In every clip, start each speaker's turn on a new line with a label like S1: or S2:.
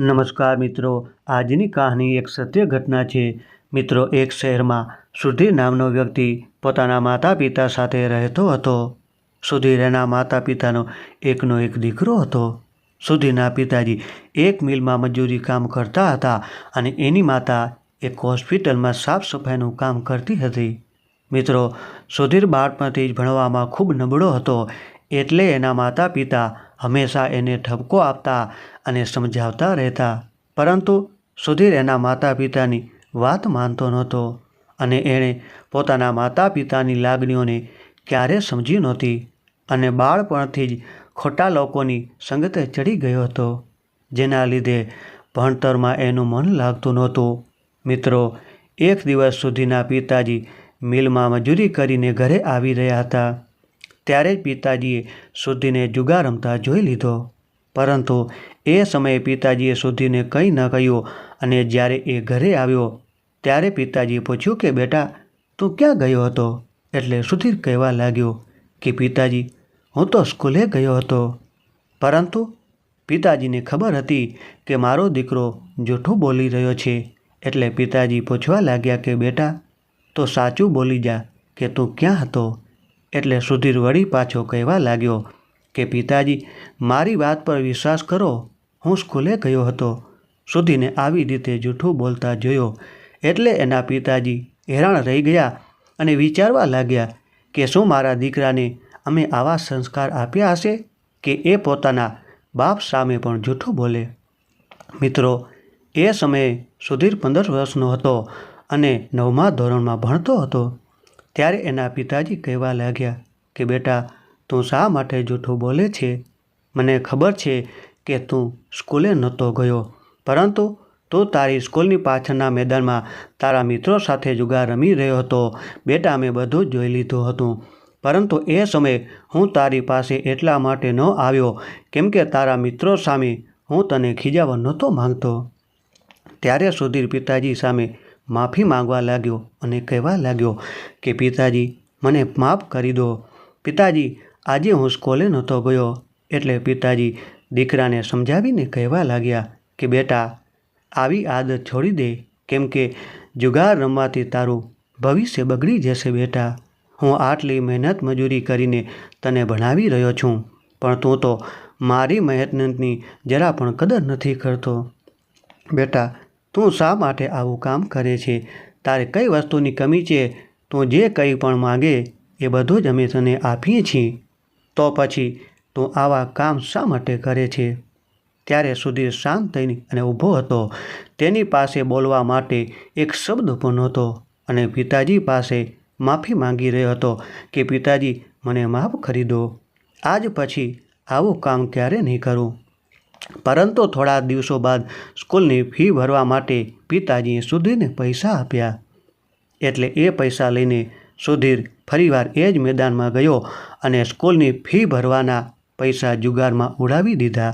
S1: નમસ્કાર મિત્રો, આજની કહાની એક સત્ય ઘટના છે. મિત્રો, એક શહેરમાં સુધીર નામનો વ્યક્તિ પોતાના માતા પિતા સાથે રહેતો હતો. સુધીર એના માતા પિતાનો એકનો એક દીકરો હતો. સુધીરના પિતાજી એક મિલમાં મજૂરી કામ કરતા હતા અને એની માતા એક હોસ્પિટલમાં સાફ સફાઈનું કામ કરતી હતી. મિત્રો, સુધીર બાળપણથી જ ભણવામાં ખૂબ નબળો હતો એટલે એના માતા પિતા હંમેશા એને ઠપકો આપતા અને સમજાવતા રહેતા. પરંતુ સુધીર એના માતા પિતાની વાત માનતો નહોતો અને એણે પોતાના માતા પિતાની લાગણીઓને ક્યારે સમજી નહોતી અને બાળપણથી જ ખોટા લોકોની સંગતે ચડી ગયો હતો, જેના લીધે ભણતરમાં એનું મન લાગતું નહોતું. મિત્રો, એક દિવસ સુધીના પિતાજી મિલમાં મજૂરી કરીને ઘરે આવી રહ્યા હતા. ત્યારે જ પિતાજીએ સુધીને જુગાર રમતા જોઈ લીધો. પરંતુ એ સમયે પિતાજીએ સુધીને કંઈ ન કહ્યું અને જ્યારે એ ઘરે આવ્યો, ત્યારે પિતાજીએ પૂછ્યું કે, બેટા, તું ક્યાં ગયો હતો? એટલે સુધીર કહેવા લાગ્યો કે, પિતાજી, હું તો સ્કૂલે ગયો હતો. પરંતુ પિતાજીને ખબર હતી કે, મારો દીકરો જૂઠું બોલી રહ્યો છે. એટલે પિતાજી પૂછવા લાગ્યા કે, બેટા, તો સાચું બોલી જા કે, તું ક્યાં હતો? એટલે સુધીર વળી પાછો કહેવા લાગ્યો કે, પિતાજી, મારી વાત પર વિશ્વાસ કરો. હું સ્કૂલે ગયો હતો. સુધીને આવી રીતે જૂઠું બોલતા જોયો. એટલે એના પિતાજી હેરાન રહી ગયા અને વિચારવા લાગ્યા કે, શું મારા દીકરાને અમે આવા સંસ્કાર આપ્યા હશે કે એ પોતાના બાપ સામે પણ જૂઠું બોલે? મિત્રો, એ સમયે સુધીર પંદર વર્ષનો હતો અને નવમા ધોરણમાં ભણતો હતો. ત્યારે એના પિતાજી કહેવા લાગ્યા કે, બેટા, તું શા માટે જૂઠું બોલે છે? મને ખબર છે કે તું સ્કૂલે નહોતો ગયો, પરંતુ તું તારી સ્કૂલની પાછળના મેદાનમાં તારા મિત્રો સાથે જુગાર રમી રહ્યો હતો. બેટા, મેં બધું જ જોઈ લીધું હતું, પરંતુ એ સમયે હું તારી પાસે એટલા માટે ન આવ્યો, કેમ કે તારા મિત્રો સામે હું તને ખીજાવવા નહોતો માંગતો. ત્યારે સુધીર પિતાજી સામે માફી માંગવા લાગ્યો અને કહેવા લાગ્યો કે, પિતાજી, મને માફ કરી દો. પિતાજી, આજે હું સ્કૂલે નહોતો ગયો. એટલે પિતાજી દીકરાને સમજાવીને કહેવા લાગ્યા કે, બેટા, આવી આદત છોડી દે. કેમ કે જુગાર રમવાથી તારું ભવિષ્ય બગડી જશે, બેટા. હું આટલી મહેનત મજૂરી કરીને તને ભણાવી રહ્યો છું, પણ તું તો મારી મહેનતની જરા પણ કદર નથી કરતો. બેટા તું શા માટે આવું કામ કરે છે? તારે કઈ વસ્તુની કમી છે? તું જે કંઈ પણ માગે એ બધું જ અમે તને આપીએ છીએ. તો પછી તું આવા કામ શા માટે કરે છે? ત્યારે સુધીર શાંત થઈને અને ઊભો હતો. તેની પાસે બોલવા માટે એક શબ્દ પણ નહોતો અને પિતાજી પાસે માફી માંગી રહ્યો હતો કે, પિતાજી, મને માફ કરી દો. આજ પછી આવું કામ ક્યારે નહીં કરું? પરંતુ થોડા દિવસો બાદ સ્કૂલની ફી ભરવા માટે પિતાજીએ સુધીરને પૈસા આપ્યા. એટલે એ પૈસા લઈને સુધીર ફરીવાર એ જ મેદાનમાં ગયો અને સ્કૂલની ફી ભરવાના પૈસા જુગારમાં ઉડાવી દીધા.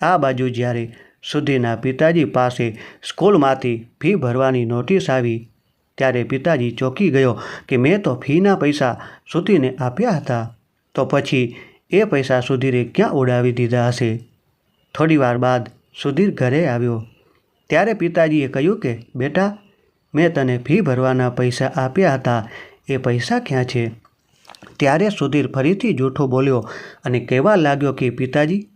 S1: આ બાજુ જ્યારે સુધીરના પિતાજી પાસે સ્કૂલમાંથી ફી ભરવાની નોટિસ આવી, ત્યારે પિતાજી ચોંકી ગયો કે મેં તો ફીના પૈસા સુધીને આપ્યા હતા, તો પછી એ પૈસા સુધીરે ક્યાં ઉડાવી દીધા હશે? થોડીવાર બાદ સુધીર ઘરે આવ્યો. ત્યારે પિતાજીએ કહ્યું કે, બેટા, મેં તને ફી ભરવાના પૈસા આપ્યા હતા. એ પૈસા ક્યાં છે? ત્યારે સુધીર ફરીથી જૂઠો બોલ્યો અને કહેવા લાગ્યો કે, પિતાજી,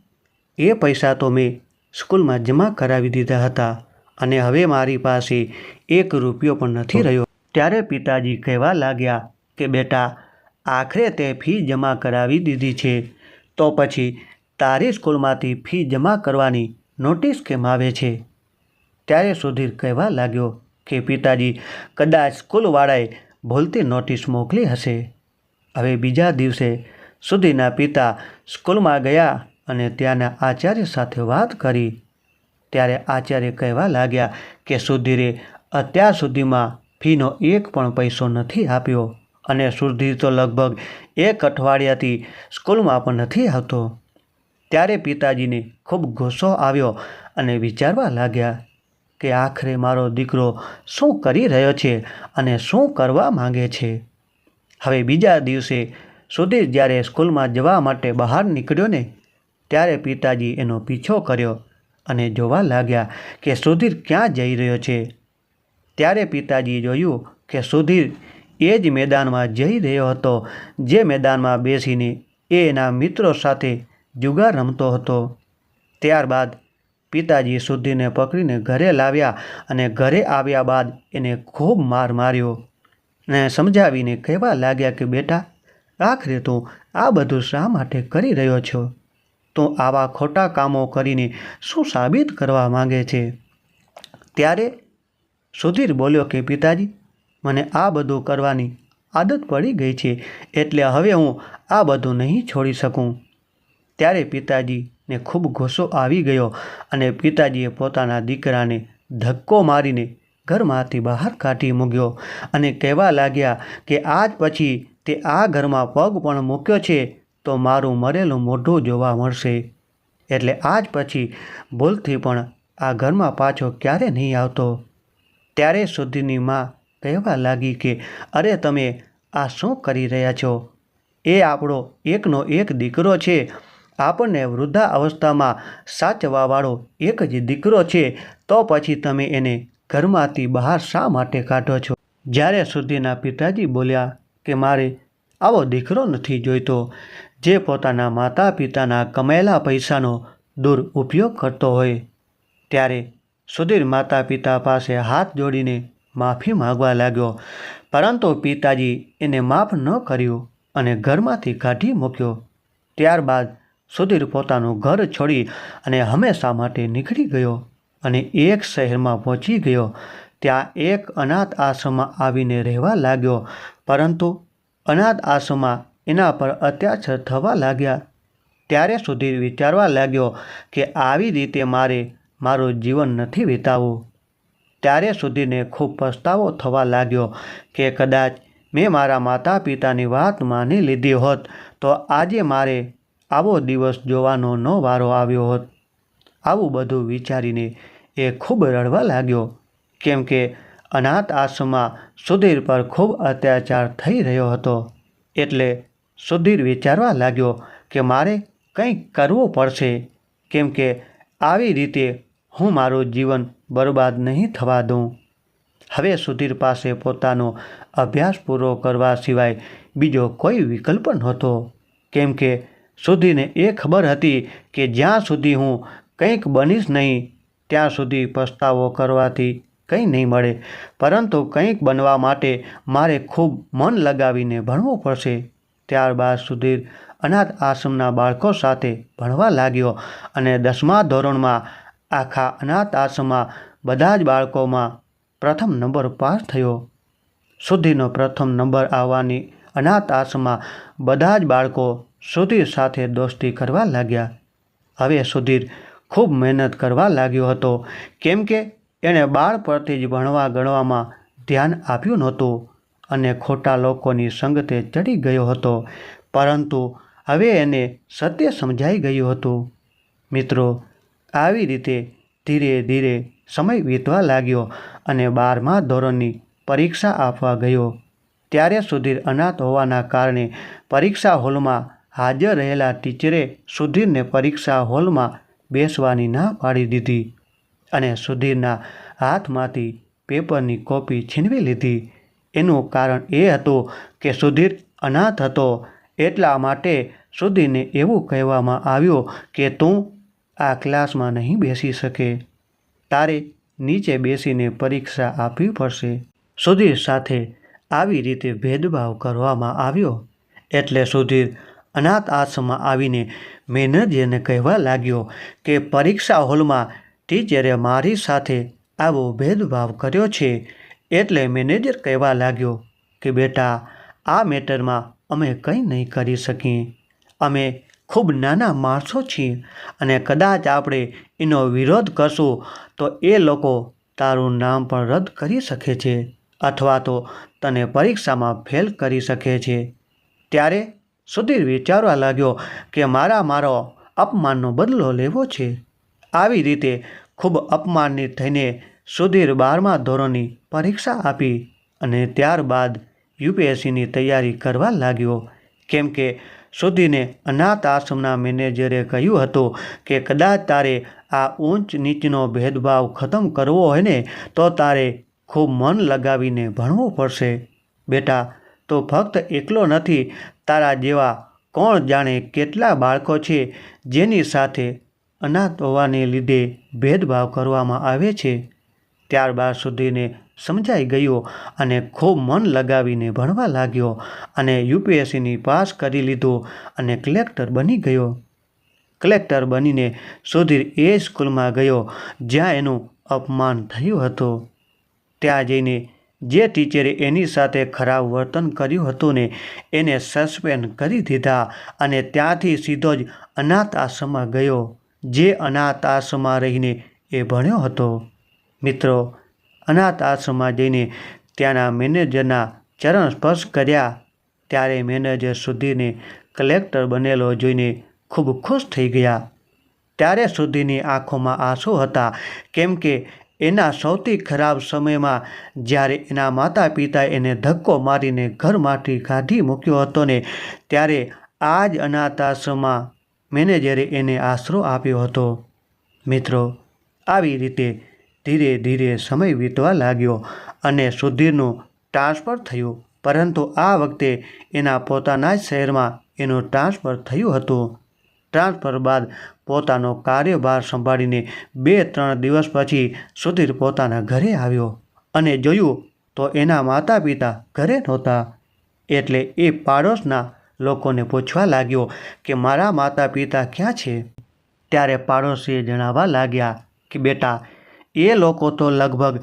S1: એ પૈસા તો મેં સ્કૂલમાં જમા કરાવી દીધા હતા અને હવે મારી પાસે એક રૂપિયો પણ નથી રહ્યો. ત્યારે પિતાજી કહેવા લાગ્યા કે, બેટા, આખરે તે ફી જમા કરાવી દીધી છે. તો પછી તારી સ્કૂલમાંથી ફી જમા કરવાની નોટિસ કેમ આવે છે? ત્યારે સુધીર કહેવા લાગ્યો કે, પિતાજી, કદાચ સ્કૂલવાળાએ ભૂલતી નોટિસ મોકલી હશે. હવે બીજા દિવસે સુધીના પિતા સ્કૂલમાં ગયા અને ત્યાંના આચાર્ય સાથે વાત કરી. ત્યારે આચાર્ય કહેવા લાગ્યા કે, સુધીરે અત્યાર સુધીમાં ફીનો એક પણ પૈસો નથી આપ્યો. અને સુધીર તો લગભગ એક અઠવાડિયાથી સ્કૂલમાં પણ નથી આવતો. ત્યારે પિતાજીને ખૂબ ગુસ્સો આવ્યો અને વિચારવા લાગ્યા કે આખરે મારો દીકરો શું કરી રહ્યો છે અને શું કરવા માંગે છે? હવે બીજા દિવસે સુધીર જ્યારે સ્કૂલમાં જવા માટે બહાર નીકળ્યો ને, ત્યારે પિતાજી એનો પીછો કર્યો અને જોવા લાગ્યા કે સુધીર ક્યાં જઈ રહ્યો છે. ત્યારે પિતાજીએ જોયું કે સુધીર એ જ મેદાનમાં જઈ રહ્યો હતો, જે મેદાનમાં બેસીને એ એના મિત્રો સાથે જુગાર રમતો હતો. ત્યારબાદ પિતાજી સુધીરને પકડીને ઘરે લાવ્યા અને ઘરે આવ્યા બાદ એને ખૂબ માર માર્યો ને સમજાવીને કહેવા લાગ્યા કે, બેટા, આખરે તું આ બધું શા માટે કરી રહ્યો છો? તું આવા ખોટા કામો કરીને શું સાબિત કરવા માંગે છે? ત્યારે સુધીર બોલ્યો કે, પિતાજી, મને આ બધું કરવાની આદત પડી ગઈ છે, એટલે હવે હું આ બધું નહીં છોડી શકું. ત્યારે પિતાજીને ખૂબ ગુસ્સો આવી ગયો અને પિતાજીએ પોતાના દીકરાને ધક્કો મારીને ઘરમાંથી બહાર કાઢી મૂક્યો અને કહેવા લાગ્યા કે આજ પછી તે આ ઘરમાં પગ પણ મૂક્યો છે તો મારું મરેલું મોઢું જોવા મળશે. એટલે આજ પછી ભૂલથી પણ આ ઘરમાં પાછો ક્યારે નહીં આવતો. ત્યારે સુધીની માં કહેવા લાગી કે, અરે તમે આ શું કરી રહ્યા છો? એ આપણો એકનો એક દીકરો છે. આપણને વૃદ્ધા અવસ્થામાં સાચવાવાળો એક જ દીકરો છે, તો પછી તમે એને ઘરમાંથી બહાર શા માટે કાઢો છો? જ્યારે સુધીના પિતાજી બોલ્યા કે મારે આવો દીકરો નથી જોઈતો, જે પોતાના માતા પિતાના કમાયેલા પૈસાનો દુરુપયોગ કરતો હોય, ત્યારે સુધીર માતા પિતા પાસે હાથ જોડીને માફી માગવા લાગ્યો. પરંતુ પિતાજી એને માફ ન કર્યું અને ઘરમાંથી કાઢી મૂક્યો. ત્યારબાદ સુધીર પોતાનું ઘર છોડી અને હંમેશા માટે નીકળી ગયો અને એક શહેરમાં પહોંચી ગયો. ત્યાં એક અનાથ આશ્રમમાં આવીને રહેવા લાગ્યો, પરંતુ અનાથ આશ્રમમાં એના પર અત્યાચાર થવા લાગ્યા. ત્યારે સુધીર વિચારવા લાગ્યો કે આવી રીતે મારે મારું જીવન નથી વિતાવવું. ત્યારે સુધીને ખૂબ પસ્તાવો થવા લાગ્યો કે કદાચ મેં મારા માતા પિતાની વાત માની લીધી હોત તો આજે મારે આવો દિવસ જોવાનો ન વારો આવ્યો હોત. આવું બધું વિચારીને એ ખૂબ રડવા લાગ્યો, કેમ કે અનાથ આશ્રમમાં સુધીર પર ખૂબ અત્યાચાર થઈ રહ્યો હતો. એટલે સુધીર વિચારવા લાગ્યો કે મારે કંઈક કરવું પડશે, કેમ કે આવી રીતે હું મારું જીવન બરબાદ નહીં થવા દઉં. હવે સુધીર પાસે પોતાનો અભ્યાસ પૂરો કરવા સિવાય બીજો કોઈ વિકલ્પ નહોતો, કેમ કે સુધીને એ ખબર હતી કે જ્યાં સુધી હું કંઈક બનીશ નહીં, ત્યાં સુધી પસ્તાવો કરવાથી કંઈ નહીં મળે. પરંતુ કંઈક બનવા માટે મારે ખૂબ મન લગાવીને ભણવું પડશે. ત્યારબાદ સુધીર અનાથ આશ્રમના બાળકો સાથે ભણવા લાગ્યો અને દસમા ધોરણમાં આખા અનાથ આશ્રમમાં બધા જ બાળકોમાં પ્રથમ નંબર પાસ થયો. સુધીનો પ્રથમ નંબર આવવાની અનાથ આશ્રમમાં બધા જ બાળકો સુધીર સાથે દોસ્તી કરવા લાગ્યા. હવે સુધીર ખૂબ મહેનત કરવા લાગ્યો હતો, કેમ કે એણે બાળપણથી જ ભણવા ગણવામાં ધ્યાન આપ્યું નહોતું અને ખોટા લોકોની સંગતે ચડી ગયો હતો. પરંતુ હવે એને સત્ય સમજાઈ ગયું હતું. મિત્રો, આવી રીતે ધીરે ધીરે સમય વીતવા લાગ્યો અને બારમા ધોરણની પરીક્ષા આપવા ગયો. ત્યારે સુધીર અનાથ હોવાના કારણે પરીક્ષા હોલમાં હાજર રહેલા ટીચરે સુધીરને પરીક્ષા હોલમાં બેસવાની ના પાડી દીધી અને સુધીરના હાથમાંથી પેપરની કોપી છીનવી લીધી. એનું કારણ એ હતું કે સુધીર અનાથ હતો એટલા માટે સુધીરને એવું કહેવામાં આવ્યું કે તું આ ક્લાસમાં નહીં બેસી શકે. તારે નીચે બેસીને પરીક્ષા આપવી પડશે. સુધીર સાથે આવી રીતે ભેદભાવ કરવામાં આવ્યો. એટલે સુધીર અનાથ આશ્રમમાં આવીને મેનેજરને કહેવા લાગ્યો કે પરીક્ષા હોલમાં ટીચરે મારી સાથે આવો ભેદભાવ કર્યો છે, એટલે મેનેજર કહેવા લાગ્યો કે બેટા, આ મેટરમાં અમે કંઈ નહીં કરી શકીએ. અમે ખૂબ નાના માણસો છીએ અને કદાચ આપણે એનો વિરોધ કરશું તો એ લોકો તારું નામ પણ રદ કરી શકે છે. અથવા તો તને પરીક્ષામાં ફેલ કરી શકે છે. ત્યારે સુધીર વિચારવા લાગ્યો કે મારા મારો અપમાનનો બદલો લેવો છે. આવી રીતે ખૂબ અપમાનિત થઈને સુધીર બારમા ધોરણની પરીક્ષા આપી અને ત્યારબાદ યુપીએસસીની તૈયારી કરવા લાગ્યો. કેમ કે સુધીને અનાથ આશ્રમના મેનેજરે કહ્યું હતું કે કદાચ તારે આ ઊંચ નીચનો ભેદભાવ ખતમ કરવો હોય ને, તો તારે ખૂબ મન લગાવીને ભણવું પડશે. બેટા, તો ફક્ત એકલો નથી, તારા જેવા કોણ જાણે કેટલા બાળકો છે જેની સાથે અનાથ હોવાને લીધે ભેદભાવ કરવામાં આવે છે. ત્યારબાદ સુધીને સમજાઈ ગયો અને ખૂબ મન લગાવીને ભણવા લાગ્યો અને યુપીએસસીની પાસ કરી લીધો અને કલેક્ટર બની ગયો. કલેક્ટર બનીને સુધીર એ સ્કૂલમાં ગયો જ્યાં એનું અપમાન થયું હતું. ત્યાં જઈને જે ટીચરે એની સાથે ખરાબ વર્તન કર્યું હતું ને, એને સસ્પેન્ડ કરી દીધા અને ત્યાંથી સીધો જ અનાથ આશ્રમમાં ગયો, જે અનાથ આશ્રમમાં રહીને એ ભણ્યો હતો. મિત્રો, અનાથ આશ્રમમાં જઈને ત્યાંના મેનેજરના ચરણ સ્પર્શ કર્યા, ત્યારે મેનેજર સુધીને કલેક્ટર બનેલો જોઈને ખૂબ ખુશ થઈ ગયા. ત્યારે સુધીની આંખોમાં આંસુ હતા, કેમ કે એના સૌથી ખરાબ સમયમાં જ્યારે એના માતા પિતાએ એને ધક્કો મારીને ઘરમાંથી કાઢી મૂક્યો હતો ને, ત્યારે આ જ અનાથાશ્રમમાં મેનેજરે એને આશરો આપ્યો હતો. મિત્રો, આવી રીતે ધીરે ધીરે સમય વીતવા લાગ્યો અને સુધીરનું ટ્રાન્સફર થયું, પરંતુ આ વખતે એના પોતાના જ શહેરમાં એનું ટ્રાન્સફર થયું હતું. ટ્રાન્સફર બાદ પોતાનો કાર્યભાર સંભાળીને બે ત્રણ દિવસ પછી સુધીર પોતાના ઘરે આવ્યો અને જોયું તો એના માતા પિતા ઘરે નહોતા. એટલે એ પાડોશના લોકોને પૂછવા લાગ્યો કે મારા માતા પિતા ક્યાં છે? ત્યારે પાડોશીએ જણાવવા લાગ્યા કે બેટા, એ લોકો તો લગભગ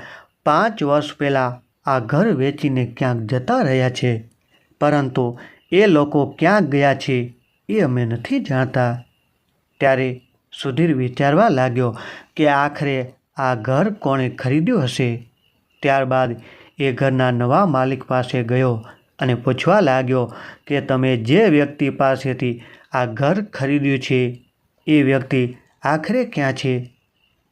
S1: પાંચ વર્ષ પહેલાં આ ઘર વેચીને ક્યાંક જતા રહ્યા છે, પરંતુ એ લોકો ક્યાં ગયા છે એ અમે નથી જાણતા. ત્યારે સુધીર વિચારવા લાગ્યો કે આખરે આ ઘર કોણે ખરીદ્યું હશે? ત્યારબાદ એ ઘરના નવા માલિક પાસે ગયો અને પૂછવા લાગ્યો કે તમે જે વ્યક્તિ પાસેથી આ ઘર ખરીદ્યું છે, એ વ્યક્તિ આખરે ક્યાં છે?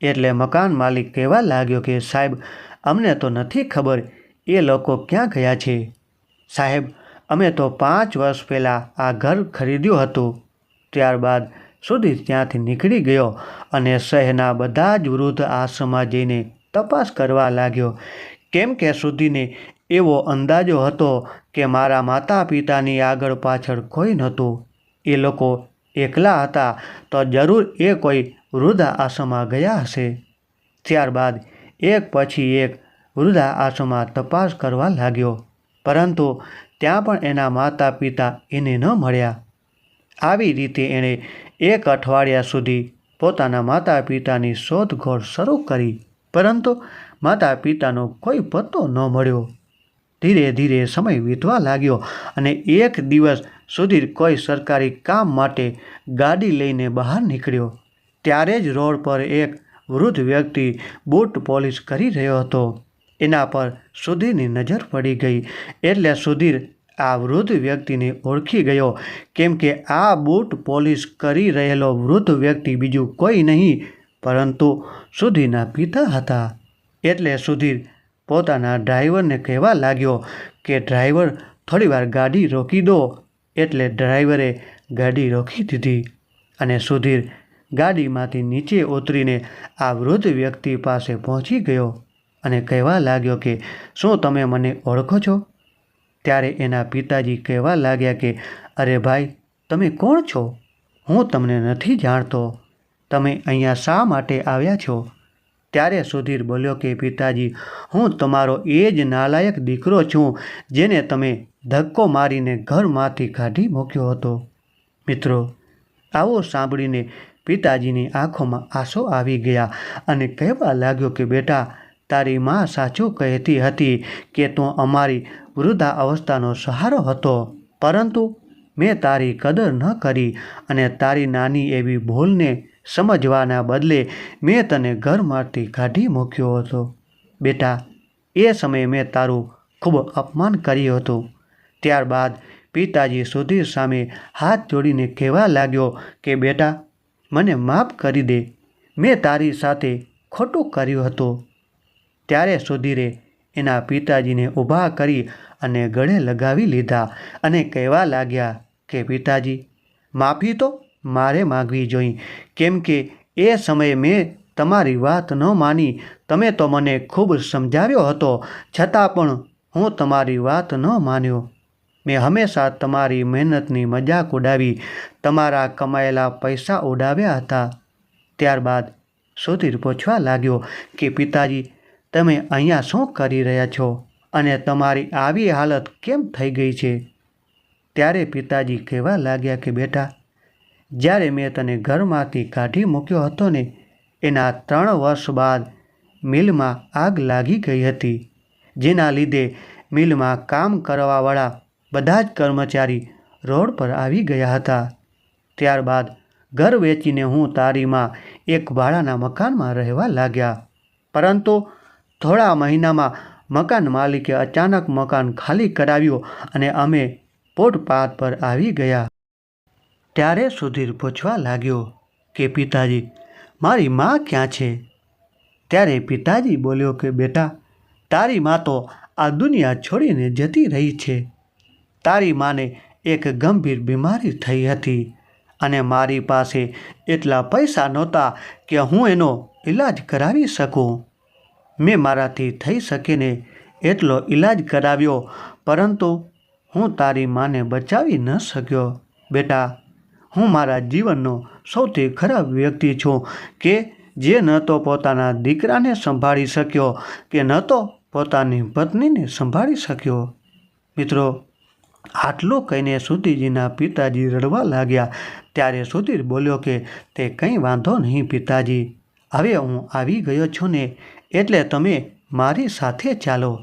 S1: એટલે મકાન માલિક કહેવા લાગ્યો કે સાહેબ, અમને તો નથી ખબર એ લોકો ક્યાં ગયા છે. સાહેબ અમે તો પાંચ વર્ષ પહેલાં આ ઘર ખરીદ્યું હતું. ત્યારબાદ સુધી ત્યાંથી નીકળી ગયો અને શહેરના બધા જ વૃદ્ધ આશ્રમમાં જઈને તપાસ કરવા લાગ્યો, કેમ કે સુધીને એવો અંદાજો હતો કે મારા માતા પિતાની આગળ પાછળ કોઈ નહોતું. એ લોકો એકલા હતા તો જરૂર એ કોઈ વૃદ્ધા આશ્રમમાં ગયા હશે. ત્યારબાદ એક પછી એક વૃદ્ધા આશ્રમમાં તપાસ કરવા લાગ્યો. પરંતુ ત્યાં પણ એના માતા પિતા એને ન મળ્યા. આવી રીતે એણે એક અઠવાડિયા સુધી પોતાના માતા પિતાની શોધખોળ શરૂ કરી, પરંતુ માતા પિતાનો કોઈ પત્તો ન મળ્યો. ધીરે ધીરે સમય વીતવા લાગ્યો અને એક દિવસ સુધી કોઈ સરકારી કામ માટે ગાડી લઈને બહાર નીકળ્યો. ત્યારે જ રોડ પર એક વૃદ્ધ વ્યક્તિ બૂટ પોલિશ કરી રહ્યો હતો. એના પર સુધીરની નજર પડી ગઈ. એટલે સુધીર આ વૃદ્ધ વ્યક્તિને ઓળખી ગયો. કેમ કે આ બૂટ પોલિશ કરી રહેલો વૃદ્ધ વ્યક્તિ બીજું કોઈ નહીં, પરંતુ સુધીરના પિતા હતા. એટલે સુધીર પોતાના ડ્રાઈવરને કહેવા લાગ્યો કે, ડ્રાઈવર, થોડીવાર ગાડી રોકી દો. એટલે ડ્રાઈવરે ગાડી રોકી દીધી અને સુધીર ગાડીમાંથી નીચે ઉતરીને આ વૃદ્ધ વ્યક્તિ પાસે પહોંચી ગયો. અને કહેવા લાગ્યો કે, શું તમે મને ઓળખો છો? ત્યારે એના પિતાજી કહેવા લાગ્યા કે, અરે ભાઈ, તમે કોણ છો? હું તમને નથી જાણતો. તમે અહીંયા શા માટે આવ્યા છો? ત્યારે સુધીર બોલ્યો કે, પિતાજી, હું તમારો એ જ નાલાયક દીકરો છું, જેને તમે ધક્કો મારીને ઘરમાંથી કાઢી મૂક્યો હતો. મિત્રો, આવો સાંભળીને પિતાજીની આંખોમાં આંસુ આવી ગયા અને કહેવા લાગ્યો કે, બેટા તારી મા સાચું કહેતી હતી કે તું અમારી વૃદ્ધા અવસ્થાનો સહારો હતો. પરંતુ મેં તારી કદર ન કરી અને તારી નાની એવી ભૂલને સમજવાના બદલે મેં તને ઘરમાંથી કાઢી મૂક્યો હતો. બેટા, એ સમયે મેં તારું ખૂબ અપમાન કર્યું હતું. ત્યારબાદ પિતાજી સુધીર સામે હાથ જોડીને કહેવા લાગ્યો કે, બેટા, મને માફ કરી દે. મેં તારી સાથે ખોટું કર્યું હતું. ત્યારે સુધીરે એના પિતાજીને ઊભા કરી અને ગળે લગાવી લીધા અને કહેવા લાગ્યા કે, પિતાજી, માફી તો મારે માગવી જોઈ. કેમ કે એ સમયે મેં તમારી વાત ન માની. તમે તો મને ખૂબ સમજાવ્યો હતો. છતાં પણ હું તમારી વાત ન માન્યો. મેં હંમેશા તમારી મહેનતની મજાક ઉડાવી. તમારા કમાયેલા પૈસા ઉડાવ્યા હતા. ત્યારબાદ સુધીર પૂછવા લાગ્યો કે, પિતાજી તમે અહીંયા શું કરી રહ્યા છો? અને તમારી આવી હાલત કેમ થઈ ગઈ છે? ત્યારે પિતાજી કહેવા લાગ્યા કે, બેટા, જ્યારે મેં તને ઘરમાંથી કાઢી મૂક્યો હતો ને, એના ત્રણ વર્ષ બાદ મિલમાં આગ લાગી ગઈ હતી, જેના લીધે મિલમાં કામ કરવાવાળા બધા જ કર્મચારી રોડ પર આવી ગયા હતા. ત્યારબાદ ઘર વેચીને હું તારીમાં એક ભાડાના મકાનમાં રહેવા લાગ્યા. પરંતુ થોડા મહિનામાં મકાન માલિકે અચાનક મકાન ખાલી કરાવ્યું અને અમે પોટપાથ પર આવી ગયા. ત્યારે સુધીર પૂછવા લાગ્યો કે, પિતાજી, મારી માં ક્યાં છે? ત્યારે પિતાજી બોલ્યો કે, બેટા, તારી માં તો આ દુનિયા છોડીને જતી રહી છે. તારી માને એક ગંભીર બીમારી થઈ હતી અને મારી પાસે એટલા પૈસા નહોતા કે હું એનો ઈલાજ કરાવી શકું. મેં મારાથી થઈ શકેને એટલો ઈલાજ કરાવ્યો, પરંતુ હું તારી માને બચાવી ન શક્યો. બેટા, હું મારા જીવનનો સૌથી ખરાબ વ્યક્તિ છું કે જે ન તો પોતાના દીકરાને સંભાળી શક્યો, કે ન તો પોતાની પત્નીને સંભાળી શક્યો. મિત્રો, આટલું કહીને સુધીજીના પિતાજી રડવા લાગ્યા. ત્યારે સુધીર બોલ્યો કે, તે કંઈ વાંધો નહીં પિતાજી. હવે હું આવી ગયો છું ને એટલે તમે મારી સાથે ચાલો.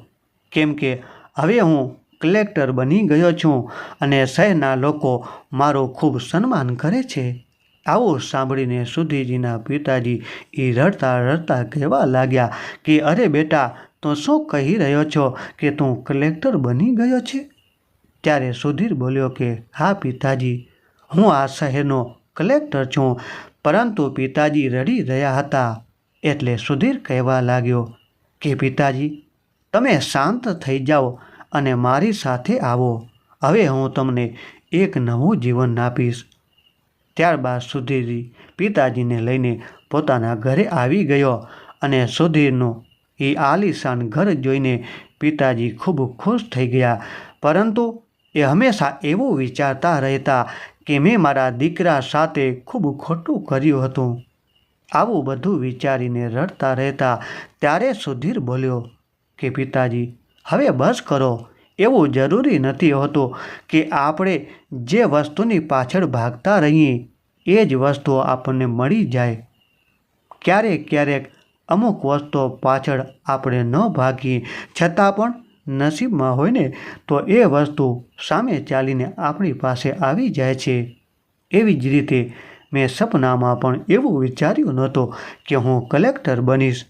S1: કેમ કે હવે હું કલેક્ટર બની ગયો છું અને શહેરના લોકો મારું ખૂબ સન્માન કરે છે. આવું સાંભળીને સુધીજીના પિતાજી એ રડતા રડતા કહેવા લાગ્યા કે, અરે બેટા, તો શું કહી રહ્યો છો કે તું કલેક્ટર બની ગયો છે? ત્યારે સુધીર બોલ્યો કે, હા પિતાજી, હું આ શહેરનો કલેક્ટર છું, પરંતુ પિતાજી રડી રહ્યા હતા. એટલે સુધીર કહેવા લાગ્યો કે, પિતાજી, તમે શાંત થઈ જાઓ અને મારી સાથે આવો. હવે હું તમને એક નવું જીવન આપીશ. ત્યારબાદ સુધીર પિતાજીને લઈને પોતાના ઘરે આવી ગયો અને સુધીરનું એ આલિશાન ઘર જોઈને પિતાજી ખૂબ ખુશ થઈ ગયા. પરંતુ એ હંમેશા એવું વિચારતા રહેતા કે મેં મારા દીકરા સાથે ખૂબ ખોટું કર્યું હતું. આવું બધું વિચારીને રડતા રહેતા ત્યારે સુધીર બોલ્યો કે પિતાજી, હવે બસ કરો. એવું જરૂરી નથી હોતું કે આપણે જે વસ્તુની પાછળ ભાગતા રહીએ, એ જ વસ્તુઓ આપણને મળી જાય. ક્યારેક ક્યારેક અમુક વસ્તુઓ પાછળ આપણે ન ભાગીએ, છતાં પણ નસીબમાં હોય ને, તો એ વસ્તુ સામે ચાલીને આપણી પાસે આવી જાય છે. એવી જ રીતે મેં સપનામાં પણ એવું વિચાર્યું નહોતું કે હું કલેક્ટર બનીશ.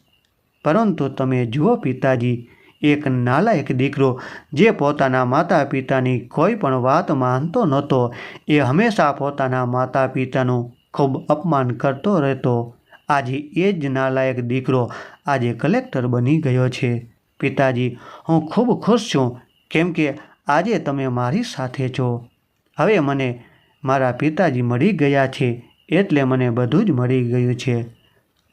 S1: પરંતુ તમે જુઓ પિતાજી, એક નાલાયક દીકરો જે પોતાના માતા પિતાની કોઈ પણ વાત માનતો નહોતો, એ હંમેશા પોતાના માતા પિતાનું ખૂબ અપમાન કરતો રહેતો. આજે એ જ નાલાયક દીકરો આજે કલેક્ટર બની ગયો છે. પિતાજી, હું ખૂબ ખુશ છું, કેમ કે આજે તમે મારી સાથે છો. હવે મને મારા પિતાજી મળી ગયા છે. એટલે મને બધું જ મળી ગયું છે.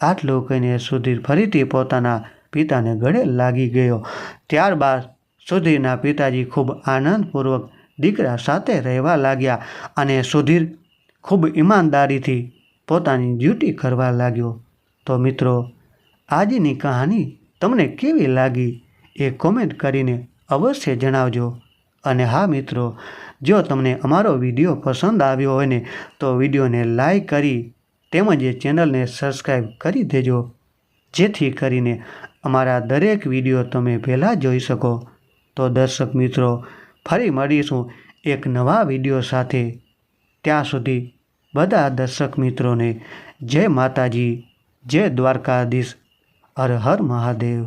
S1: આટલું કહીને સુધીર ફરીથી પોતાના પિતાને ગળે લાગી ગયો. ત્યારબાદ સુધીરના પિતાજી ખૂબ આનંદપૂર્વક દીકરા સાથે રહેવા લાગ્યા અને સુધીર ખૂબ ઈમાનદારીથી પોતાની ડ્યુટી કરવા લાગ્યો. તો મિત્રો, આજની કહાની તમને કેવી લાગી એ કોમેન્ટ કરીને અવશ્ય જણાવજો. અને હા મિત્રો જો તમને અમારો વીડિયો પસંદ આવ્યો હોય ને, તો વિડીયોને લાઈક કરી તેમજ એ ચેનલને સબસ્ક્રાઈબ કરી દેજો. જેથી કરીને અમારા દરેક વીડિયો તમે પહેલાં જોઈ શકો. તો દર્શક મિત્રો, ફરી મળીશું એક નવા વીડિયો સાથે. ત્યાં સુધી બધા દર્શક મિત્રોને જય માતાજી, જય દ્વારકાધીશ, હર હર મહાદેવ.